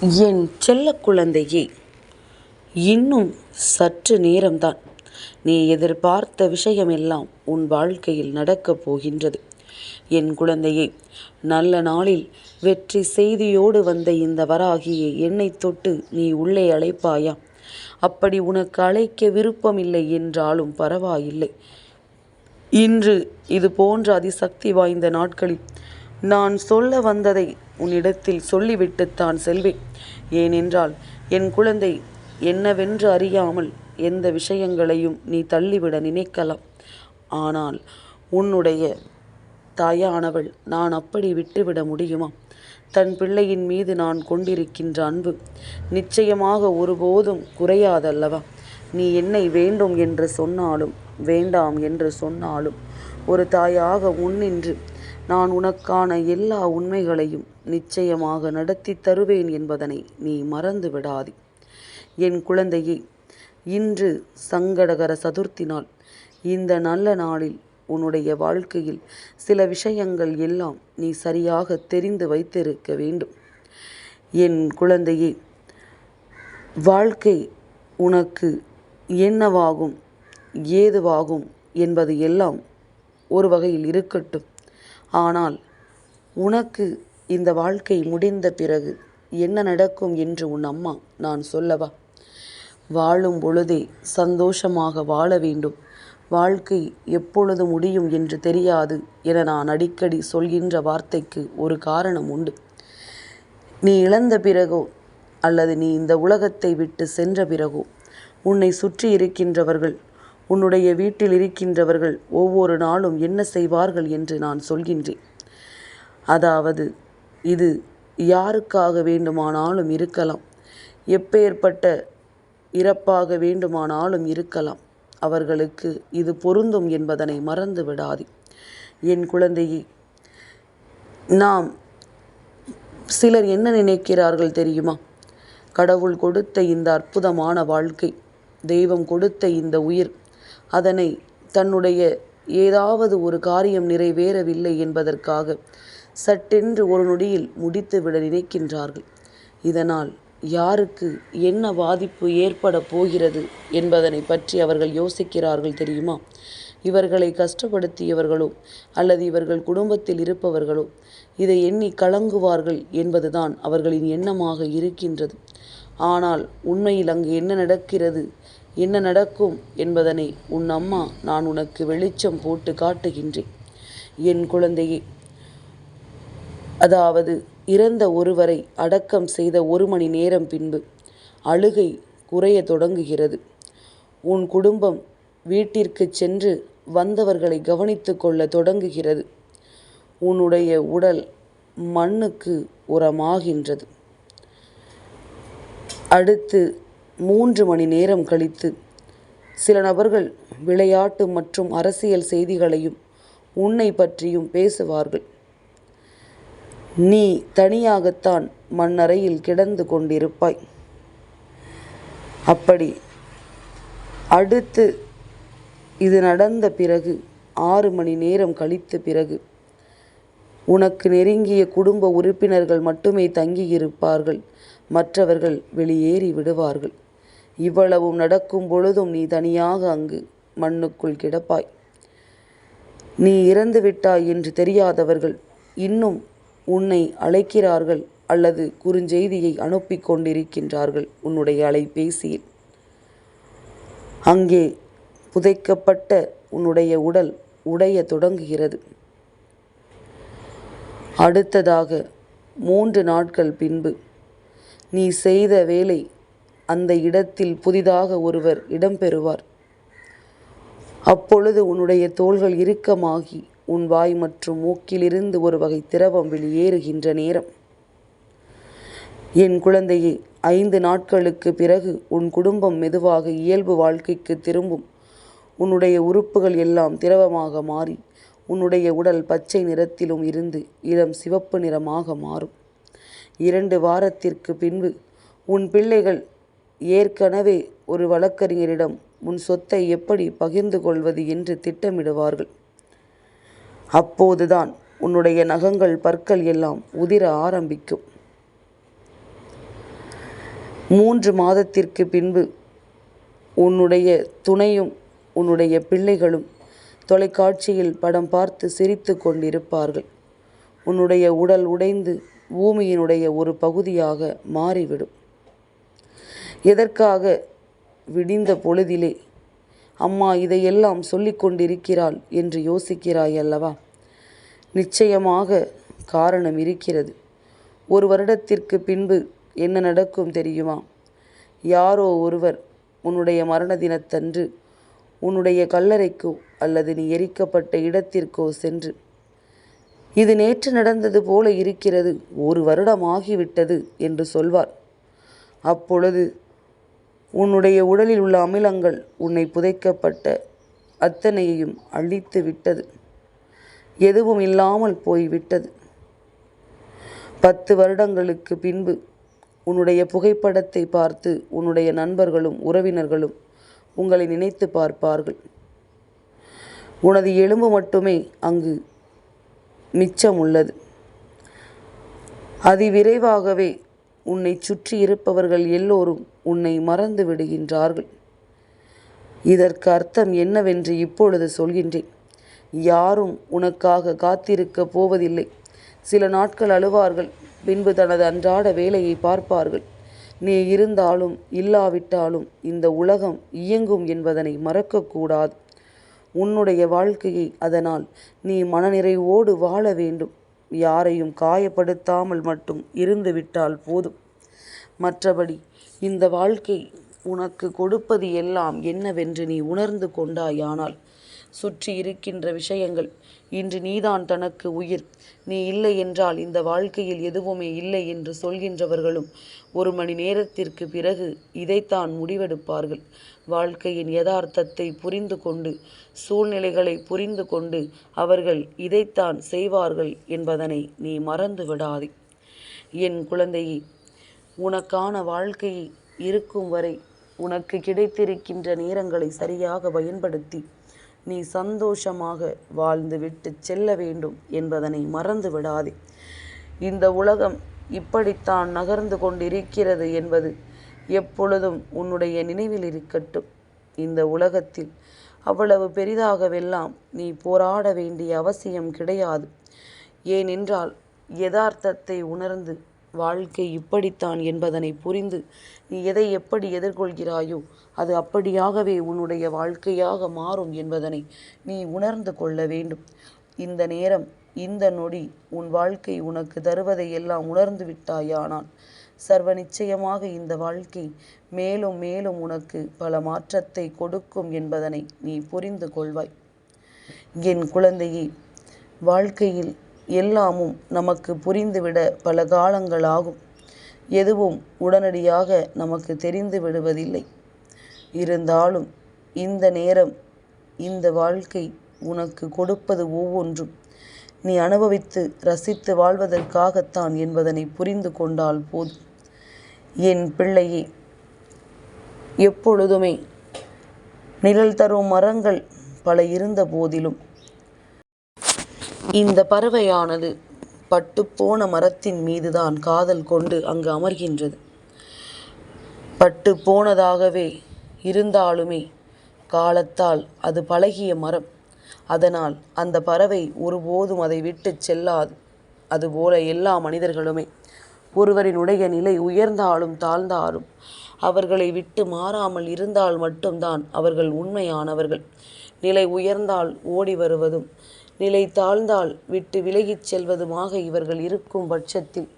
என் செல்ல குழந்தையே இன்னும் சற்று நேரம்தான். நீ எதிர்பார்த்த விஷயமெல்லாம் உன் வாழ்க்கையில் நடக்கப் போகின்றது. என் குழந்தையே நல்ல நாளில் வெற்றி செய்தியோடு வந்த இந்த வராகியை என்னை தொட்டு நீ உள்ளே அழைப்பாயா? அப்படி உனக்கு அழைக்க விருப்பமில்லை என்றாலும் பரவாயில்லை. இன்று இது போன்ற அதிசக்தி வாய்ந்த நாட்களில் நான் சொல்ல வந்ததை உன்னிடத்தில் சொல்லிவிட்டுத்தான் செல்வேன். ஏனென்றால் என் குழந்தை என்னவென்று அறியாமல் எந்த விஷயங்களையும் நீ தள்ளிவிட நினைக்கலாம். ஆனால் உன்னுடைய தாயானவள் நான் அப்படி விட்டுவிட முடியுமா? தன் பிள்ளையின் மீது நான் கொண்டிருக்கின்ற அன்பு நிச்சயமாக ஒருபோதும் குறையாதல்லவா? நீ என்னை வேண்டும் என்று சொன்னாலும் வேண்டாம் என்று சொன்னாலும் ஒரு தாயாக முன்னின்று நான் உனக்கான எல்லா உண்மைகளையும் நிச்சயமாக நடத்தி தருவேன் என்பதனை நீ மறந்து விடாதே என் குழந்தையே இன்று சங்கடகர சதுர்த்தி நாள் இந்த நல்ல நாளில் உன்னுடைய வாழ்க்கையில் சில விஷயங்கள் எல்லாம் நீ சரியாக தெரிந்து வைத்திருக்க வேண்டும். என் குழந்தையே வாழ்க்கை உனக்கு என்னவாகும் ஏதுவாகும் என்பது எல்லாம் ஒரு வகையில் இருக்கட்டும். ஆனால் உனக்கு இந்த வாழ்க்கை முடிந்த பிறகு என்ன நடக்கும் என்று உன் அம்மா நான் சொல்லவா? வாழும் பொழுதே சந்தோஷமாக வாழ வேண்டும். வாழ்க்கை எப்பொழுது முடியும் என்று தெரியாது என நான் அடிக்கடி சொல்கின்ற வார்த்தைக்கு ஒரு காரணம் உண்டு. நீ இழந்த பிறகோ அல்லது நீ இந்த உலகத்தை விட்டு சென்ற பிறகோ உன்னை சுற்றி இருக்கின்றவர்கள் உன்னுடைய வீட்டில் இருக்கின்றவர்கள் ஒவ்வொரு நாளும் என்ன செய்வார்கள் என்று நான் சொல்கின்றேன். அதாவது இது யாருக்காக வேண்டுமானாலும் இருக்கலாம். எப்பேற்பட்ட இறப்பாக வேண்டுமானாலும் இருக்கலாம். அவர்களுக்கு இது பொருந்தும் என்பதனை மறந்து விடாதே. என் குழந்தையே நாம் சிலர் என்ன நினைக்கிறார்கள் தெரியுமா? கடவுள் கொடுத்த இந்த அற்புதமான வாழ்க்கை தெய்வம் கொடுத்த இந்த உயிர் அதனை தன்னுடைய ஏதாவது ஒரு காரியம் நிறைவேறவில்லை என்பதற்காக சட்டென்று ஒரு நொடியில் முடித்துவிட நினைக்கின்றார்கள். இதனால் யாருக்கு என்ன பாதிப்பு ஏற்பட போகிறது என்பதனை பற்றி அவர்கள் யோசிக்கிறார்கள் தெரியுமா? இவர்களை கஷ்டப்படுத்தியவர்களோ அல்லது இவர்கள் குடும்பத்தில் இருப்பவர்களோ இதை எண்ணி கலங்குவார்கள் என்பதுதான் அவர்களின் எண்ணமாக இருக்கின்றது. ஆனால் உண்மையில் அங்கு என்ன நடக்கிறது என்ன நடக்கும் என்பதனை உன் அம்மா நான் உனக்கு வெளிச்சம் போட்டு காட்டுகின்றேன். என் குழந்தையே அதாவது இறந்த ஒருவரை அடக்கம் செய்த ஒரு மணி நேரம் பின்பு அழுகை குறைய தொடங்குகிறது. உன் குடும்பம் வீட்டிற்கு சென்று வந்தவர்களை கவனித்து கொள்ள தொடங்குகிறது. உன்னுடைய உடல் மண்ணுக்கு உரமாகின்றது. அடுத்து மூன்று மணி நேரம் கழித்து சில நபர்கள் விளையாட்டு மற்றும் அரசியல் செய்திகளையும் உன்னை பற்றியும் பேசுவார்கள். நீ தனியாகத்தான் மண்ணறையில் கிடந்து கொண்டிருப்பாய். அப்படி அடுத்து இது நடந்த பிறகு ஆறு மணி நேரம் கழித்த பிறகு உனக்கு நெருங்கிய குடும்ப உறுப்பினர்கள் மட்டுமே தங்கியிருப்பார்கள். மற்றவர்கள் வெளியேறி விடுவார்கள். இவ்வளவும் நடக்கும் பொழுதும் நீ தனியாக அங்கு மண்ணுக்குள் கிடப்பாய். நீ இறந்து விட்டாய் என்று தெரியாதவர்கள் இன்னும் உன்னை அழைக்கிறார்கள் அல்லது குறுஞ்செய்தியை அனுப்பி கொண்டிருக்கின்றார்கள் உன்னுடைய அலைபேசியில். அங்கே புதைக்கப்பட்ட உன்னுடைய உடல் உடைய தொடங்குகிறது. அடுத்ததாக மூன்று நாட்கள் பின்பு நீ செய்த வேலை அந்த இடத்தில் புதிதாக ஒருவர் இடம்பெறுவார். அப்பொழுது உன்னுடைய தோள்கள் இறுக்கமாகி உன் வாய் மற்றும் மூக்கிலிருந்து ஒரு வகை திரவம் வெளியேறுகின்ற நேரம். என் குழந்தையே ஐந்து நாட்களுக்கு பிறகு உன் குடும்பம் மெதுவாக இயல்பு வாழ்க்கைக்கு திரும்பும். உன்னுடைய உறுப்புகள் எல்லாம் திரவமாக மாறி உன்னுடைய உடல் பச்சை நிறத்திலும் இருந்து இளம் சிவப்பு நிறமாக மாறும். இரண்டு வாரத்திற்கு பின்பு உன் பிள்ளைகள் ஏற்கனவே ஒரு வழக்கறிஞரிடம் உன் சொத்தை எப்படி பகிர்ந்து கொள்வது என்று திட்டமிடுவார்கள். அப்போதுதான் உன்னுடைய நகங்கள் பற்கள் எல்லாம் உதிர ஆரம்பிக்கும். மூன்று மாதத்திற்கு பின்பு உன்னுடைய துணையும் உன்னுடைய பிள்ளைகளும் தொலைக்காட்சியில் படம் பார்த்து சிரித்து கொண்டிருப்பார்கள். உன்னுடைய உடல் உடைந்து பூமியினுடைய ஒரு பகுதியாக மாறிவிடும். எதற்காக விடிந்த பொழுதிலே அம்மா இதையெல்லாம் சொல்லிக் கொண்டிருக்கிறாள் என்று யோசிக்கிறாய் அல்லவா? நிச்சயமாக காரணம் இருக்கிறது. ஒரு வருடத்திற்கு பின்பு என்ன நடக்கும் தெரியுமா? யாரோ ஒருவர் உன்னுடைய மரண தினத்தன்று உன்னுடைய கல்லறைக்கோ அல்லது நீ எரிக்கப்பட்ட இடத்திற்கோ சென்று இது நேற்று நடந்தது போல இருக்கிறது ஒரு வருடம் ஆகிவிட்டது என்று சொல்வார். அப்பொழுது உன்னுடைய உடலில் உள்ள அமிலங்கள் உன்னை புதைக்கப்பட்ட அத்தனையையும் அழித்து விட்டது. எதுவும் இல்லாமல் போய்விட்டது பத்து வருடங்களுக்கு பின்பு உன்னுடைய புகைப்படத்தை பார்த்து உன்னுடைய நண்பர்களும் உறவினர்களும் உங்களை நினைத்து பார்ப்பார்கள். உனது எலும்பு மட்டுமே அங்கு மிச்சம் உள்ளது. அதிவிரைவாகவே உன்னை சுற்றி இருப்பவர்கள் எல்லோரும் உன்னை மறந்து விடுகின்றார்கள். இதற்கு அர்த்தம் என்னவென்று இப்பொழுது சொல்கின்றேன். யாரும் உனக்காக காத்திருக்கப் போவதில்லை. சில நாட்கள் அழுவார்கள். பின்பு தனது அன்றாட வேலையை பார்ப்பார்கள். நீ இருந்தாலும் இல்லாவிட்டாலும் இந்த உலகம் இயங்கும் என்பதனை மறக்கக்கூடாது உன்னுடைய வாழ்க்கையை அதனால் நீ மனநிறைவோடு வாழ வேண்டும். யாரையும் காயப்படுத்தாமல் மட்டும் இருந்துவிட்டால் போதும். மற்றபடி இந்த வாழ்க்கை உனக்கு கொடுப்பது எல்லாம் என்னவென்று நீ உணர்ந்து கொண்டாயானால் சுற்றி இருக்கின்ற விஷயங்கள். இன்று நீதான் தனக்கு உயிர். நீ இல்லை என்றால் இந்த வாழ்க்கையில் எதுவுமே இல்லை என்று சொல்கின்றவர்களும் ஒரு மணி நேரத்திற்கு பிறகு இதைத்தான் முடிவெடுப்பார்கள். வாழ்க்கையின் யதார்த்தத்தை புரிந்து கொண்டு சூழ்நிலைகளை புரிந்து கொண்டு அவர்கள் இதைத்தான் செய்வார்கள் என்பதனை நீ மறந்து விடாதே. என் குழந்தையே உனக்கான வாழ்க்கையை இருக்கும் வரை உனக்கு கிடைத்திருக்கின்ற நேரங்களை சரியாக பயன்படுத்தி நீ சந்தோஷமாக வாழ்ந்து விட்டு செல்ல வேண்டும் என்பதனை மறந்து விடாதே. இந்த உலகம் இப்படித்தான் நகர்ந்து கொண்டிருக்கிறது என்பது எப்பொழுதும் உன்னுடைய நினைவில் இருக்கட்டும். இந்த உலகத்தில் அவ்வளவு பெரிதாகவெல்லாம் நீ போராட வேண்டிய அவசியம் கிடையாது. ஏனென்றால் யதார்த்தத்தை உணர்ந்து வாழ்க்கை இப்படித்தான் என்பதனை புரிந்து நீ எதை எப்படி எதிர்கொள்கிறாயோ அது அப்படியாகவே உன்னுடைய வாழ்க்கையாக மாறும் என்பதனை நீ உணர்ந்து கொள்ள வேண்டும். இந்த நேரம் இந்த நொடி உன் வாழ்க்கை உனக்கு தருவதை எல்லாம் உணர்ந்து விட்டாயானால் சர்வ நிச்சயமாக இந்த வாழ்க்கை மேலும் மேலும் உனக்கு பல மாற்றத்தை கொடுக்கும் என்பதனை நீ புரிந்து கொள்வாய். என் குழந்தையே வாழ்க்கையில் எல்லாமும் நமக்கு புரிந்துவிட பல காலங்களாகும். எதுவும் உடனடியாக நமக்கு தெரிந்து விடுவதில்லை. இருந்தாலும் இந்த நேரம் இந்த வாழ்க்கை உனக்கு கொடுப்பது ஒவ்வொன்றும். நீ அனுபவித்து ரசித்து வாழ்வதற்காகத்தான் என்பதனை புரிந்து கொண்டால் போதும். என் பிள்ளையே எப்பொழுதுமே நிழல் தரும் மரங்கள் பல இருந்த போதிலும் இந்த பறவையானது பட்டுப்போன மரத்தின் மீதுதான் காதல் கொண்டு அங்கு அமர்கின்றது. பட்டு போனதாகவே இருந்தாலுமே காலத்தால் அது பழகிய மரம். அதனால் அந்த பறவை ஒருபோதும் அதை விட்டு செல்லாது. அதுபோல எல்லா மனிதர்களுமே ஒருவரினுடைய நிலை உயர்ந்தாலும் தாழ்ந்தாலும் அவர்களை விட்டு மாறாமல் இருந்தால் மட்டும்தான் அவர்கள் உண்மையானவர்கள். நிலை உயர்ந்தால் ஓடி வருவதும் நிலை தாழ்ந்தால் விட்டு விலகிச் செல்வதுமாக இவர்கள் இருக்கும் பட்சத்தில்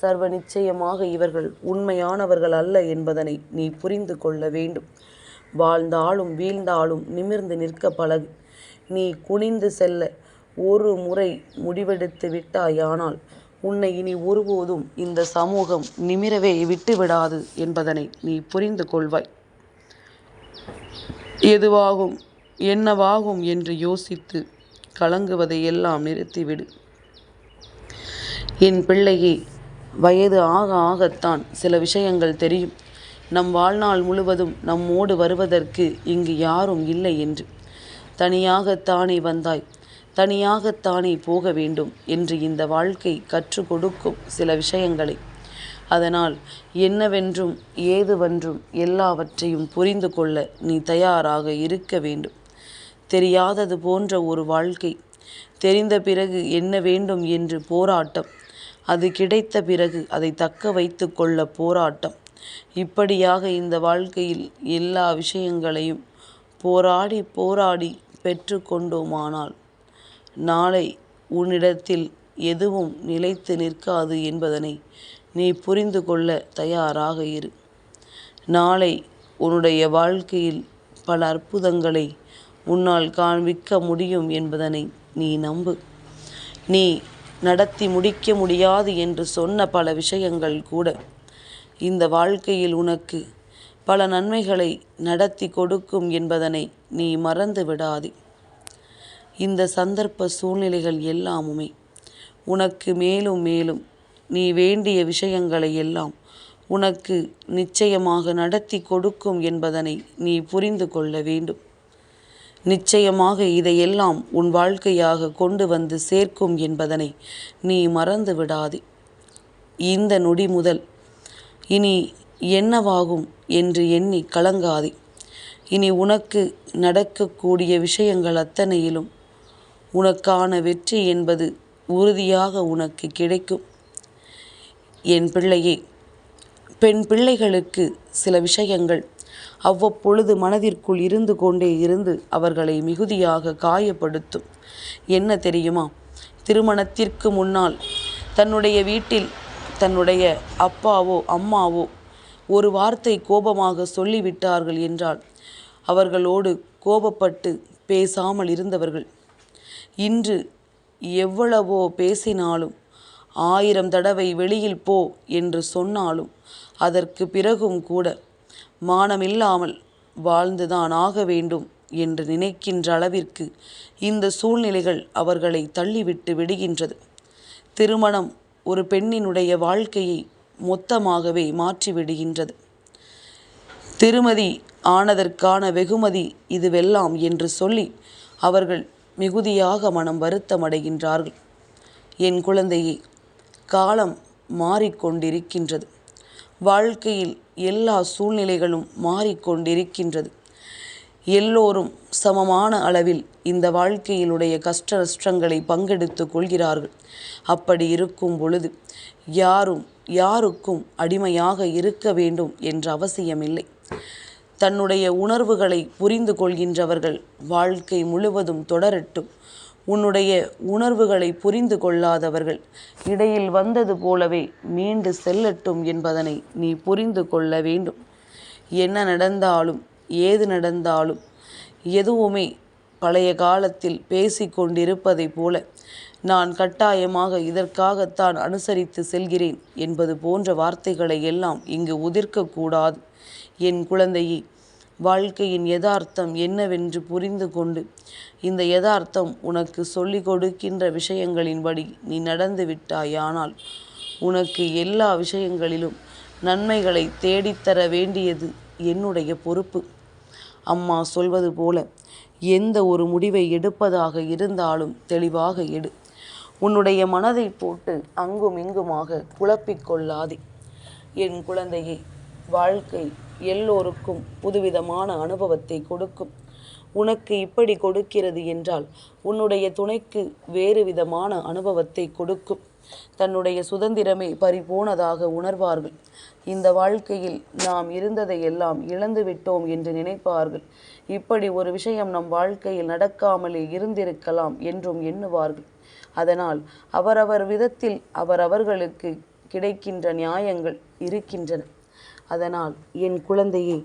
சர்வ நிச்சயமாக இவர்கள் உண்மையானவர்கள் அல்ல என்பதனை நீ புரிந்து கொள்ள வேண்டும். வாழ்ந்தாலும் வீழ்ந்தாலும் நிமிர்ந்து நிற்க பழகு. நீ குனிந்து செல்ல ஒரு முறை முடிவெடுத்து விட்டாயானால் உன்னை இனி ஒருபோதும் இந்த சமூகம் நிமிரவே விட்டுவிடாது என்பதனை நீ புரிந்து கொள்வாய். எதுவாகும் என்னவாகும் என்று யோசித்து கலங்குவதை எல்லாம் நிறுத்திவிடு. என் பிள்ளையே வயது ஆக ஆகத்தான் சில விஷயங்கள் தெரியும். நம் வாழ்நாள் முழுவதும் நம்மோடு வருவதற்கு இங்கு யாரும் இல்லை என்று. தனியாகத்தானே வந்தாய் தனியாகத்தானே போக வேண்டும் என்று இந்த வாழ்க்கை கற்றுக் கொடுக்கும் சில விஷயங்களை. அதனால் என்னவென்றும் ஏதுவென்றும் எல்லாவற்றையும் புரிந்து கொள்ள நீ தயாராக இருக்க வேண்டும். தெரியாதது போன்ற ஒரு வாழ்க்கை. தெரிந்த பிறகு என்ன வேண்டும் என்று போராட்டம். அது கிடைத்த பிறகு அதை தக்க வைத்து கொள்ள போராட்டம். இப்படியாக இந்த வாழ்க்கையில் எல்லா விஷயங்களையும் போராடி போராடி பெற்று கொண்டோமானால் நாளை உன்னிடத்தில் எதுவும் நிலைத்து நிற்காது என்பதனை நீ புரிந்து கொள்ள தயாராக இரு. நாளை உன்னுடைய வாழ்க்கையில் பல அற்புதங்களை உன்னால் காண்பிக்க முடியும் என்பதனை நீ நம்பு. நீ நடத்தி முடிக்க முடியாது என்று சொன்ன பல விஷயங்கள் கூட இந்த வாழ்க்கையில் உனக்கு பல நன்மைகளை நடத்தி கொடுக்கும் என்பதனை நீ மறந்து விடாதே. இந்த சந்தர்ப்ப சூழ்நிலைகள் எல்லாமுமே உனக்கு மேலும் மேலும் நீ வேண்டிய விஷயங்களை எல்லாம் உனக்கு நிச்சயமாக நடத்தி கொடுக்கும் என்பதனை நீ புரிந்து கொள்ள வேண்டும். நிச்சயமாக இதையெல்லாம் உன் வாழ்க்கையாக கொண்டு வந்து சேர்க்கும் என்பதனை நீ மறந்து விடாதே. இந்த நொடி முதல் இனி என்னவாகும் என்று எண்ணி கலங்காதே. இனி உனக்கு நடக்கக்கூடிய விஷயங்கள் அத்தனையிலும் உனக்கான வெற்றி என்பது உறுதியாக உனக்கு கிடைக்கும். என் பிள்ளையே பெண் பிள்ளைகளுக்கு சில விஷயங்கள். அவ்வப்பொழுது மனதிற்குள் இருந்து கொண்டே இருந்து அவர்களை மிகுதியாக காயப்படுத்தும். என்ன தெரியுமா? திருமணத்திற்கு முன்னால் தன்னுடைய வீட்டில் தன்னுடைய அப்பாவோ அம்மாவோ ஒரு வார்த்தை கோபமாக சொல்லிவிட்டார்கள் என்றால் அவர்களோடு கோபப்பட்டு பேசாமல் இருந்தவர்கள். இன்று எவ்வளவோ பேசினாலும் ஆயிரம் தடவை வெளியில் போ என்று சொன்னாலும் அதற்கு பிறகும் கூட மானமில்லாமல் வாழ்ந்துதான் ஆக வேண்டும் என்று நினைக்கின்ற அளவிற்கு இந்த சூழ்நிலைகள் அவர்களை தள்ளிவிட்டு விடுகின்றது. திருமணம் ஒரு பெண்ணினுடைய வாழ்க்கையை மொத்தமாகவே மாற்றிவிடுகின்றது. திருமதி ஆனதற்கான வெகுமதி இதுவெல்லாம் என்று சொல்லி அவர்கள் மிகுதியாக மனம் வருத்தமடைகின்றார்கள். என் குழந்தையை காலம் மாறிக்கொண்டிருக்கின்றது. வாழ்க்கையில் எல்லா சூழ்நிலைகளும் மாறிக்கொண்டிருக்கின்றது. எல்லோரும் சமமான அளவில் இந்த வாழ்க்கையிலுடைய கஷ்ட நஷ்டங்களை பங்கெடுத்து கொள்கிறார்கள். அப்படி இருக்கும் பொழுது யாரும் யாருக்கும் அடிமையாக இருக்க வேண்டும் என்ற அவசியமில்லை. தன்னுடைய உணர்வுகளை புரிந்து கொள்கின்றவர்கள் வாழ்க்கை முழுவதும் தொடரட்டும். உன்னுடைய உணர்வுகளை புரிந்து கொள்ளாதவர்கள். இடையில் வந்தது போலவே மீண்டு செல்லட்டும் என்பதனை நீ புரிந்து கொள்ள வேண்டும். என்ன நடந்தாலும் ஏது நடந்தாலும் எதுவுமே பழைய காலத்தில் பேசி கொண்டிருப்பதைப் போல நான் கட்டாயமாக இதற்காகத்தான் அனுசரித்து செல்கிறேன் என்பது போன்ற வார்த்தைகளை எல்லாம் இங்கு உதிர்க்கக்கூடாது. என் குழந்தையை வாழ்க்கையின் யதார்த்தம் என்னவென்று புரிந்து கொண்டு இந்த யதார்த்தம் உனக்கு சொல்லிக் கொடுக்கின்ற விஷயங்களின்படி நீ நடந்து விட்டாயானால் உனக்கு எல்லா விஷயங்களிலும் நன்மைகளை தேடித்தர வேண்டியது என்னுடைய பொறுப்பு. அம்மா சொல்வது போல எந்த ஒரு முடிவை எடுப்பதாக இருந்தாலும் தெளிவாக எடு. உன்னுடைய மனதை போட்டு அங்கும் இங்குமாக குழப்பிக்கொள்ளாதே என் குழந்தையை வாழ்க்கை எல்லோருக்கும் புதுவிதமான அனுபவத்தை கொடுக்கும். உனக்கு இப்படி கொடுக்கிறது என்றால் உன்னுடைய துணைக்கு வேறு விதமான அனுபவத்தை கொடுக்கும். தன்னுடைய சுதந்திரமே பறிபோனதாக உணர்வார்கள். இந்த வாழ்க்கையில் நாம் இருந்ததை எல்லாம் இழந்து விட்டோம் என்று நினைப்பார்கள். இப்படி ஒரு விஷயம் நம் வாழ்க்கையில் நடக்காமலே இருந்திருக்கலாம் என்றும் எண்ணுவார்கள். அதனால் அவரவர் விதத்தில் அவரவர்களுக்கு கிடைக்கின்ற நியாயங்கள் இருக்கின்றன. அதனால் என் குழந்தையே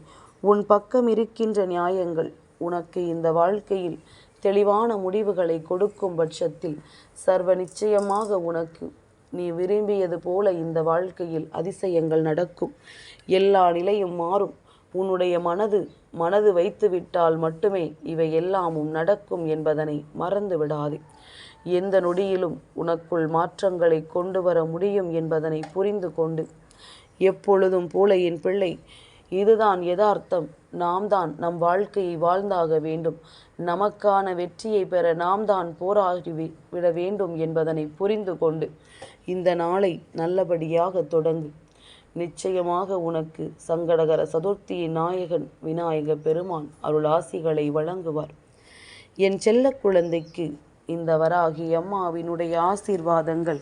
உன் பக்கம் இருக்கின்ற நியாயங்கள் உனக்கு இந்த வாழ்க்கையில் தெளிவான முடிவுகளை கொடுக்கும் பட்சத்தில் சர்வ நிச்சயமாக உனக்கு நீ விரும்பியது போல இந்த வாழ்க்கையில் அதிசயங்கள் நடக்கும். எல்லா நிலையும் மாறும். உன்னுடைய மனது மனது வைத்துவிட்டால் மட்டுமே இவை எல்லாமும் நடக்கும் என்பதனை மறந்து விடாதே. எந்த நொடியிலும் உனக்குள் மாற்றங்களை கொண்டு வர முடியும் என்பதனை புரிந்து கொண்டு எப்பொழுதும் போல என் பிள்ளை. இதுதான் யதார்த்தம். நாம் தான் நம் வாழ்க்கையை வாழ்ந்தாக வேண்டும். நமக்கான வெற்றியை பெற நாம் தான் போராடி விட வேண்டும் என்பதனை புரிந்து கொண்டு இந்த நாளை நல்லபடியாக தொடங்கு. நிச்சயமாக உனக்கு சங்கடகர சதுர்த்தியின் நாயகன் விநாயக பெருமான் அருளாசிகளை வழங்குவார். என் செல்ல குழந்தைக்கு இந்த வராகி அம்மாவினுடைய ஆசீர்வாதங்கள்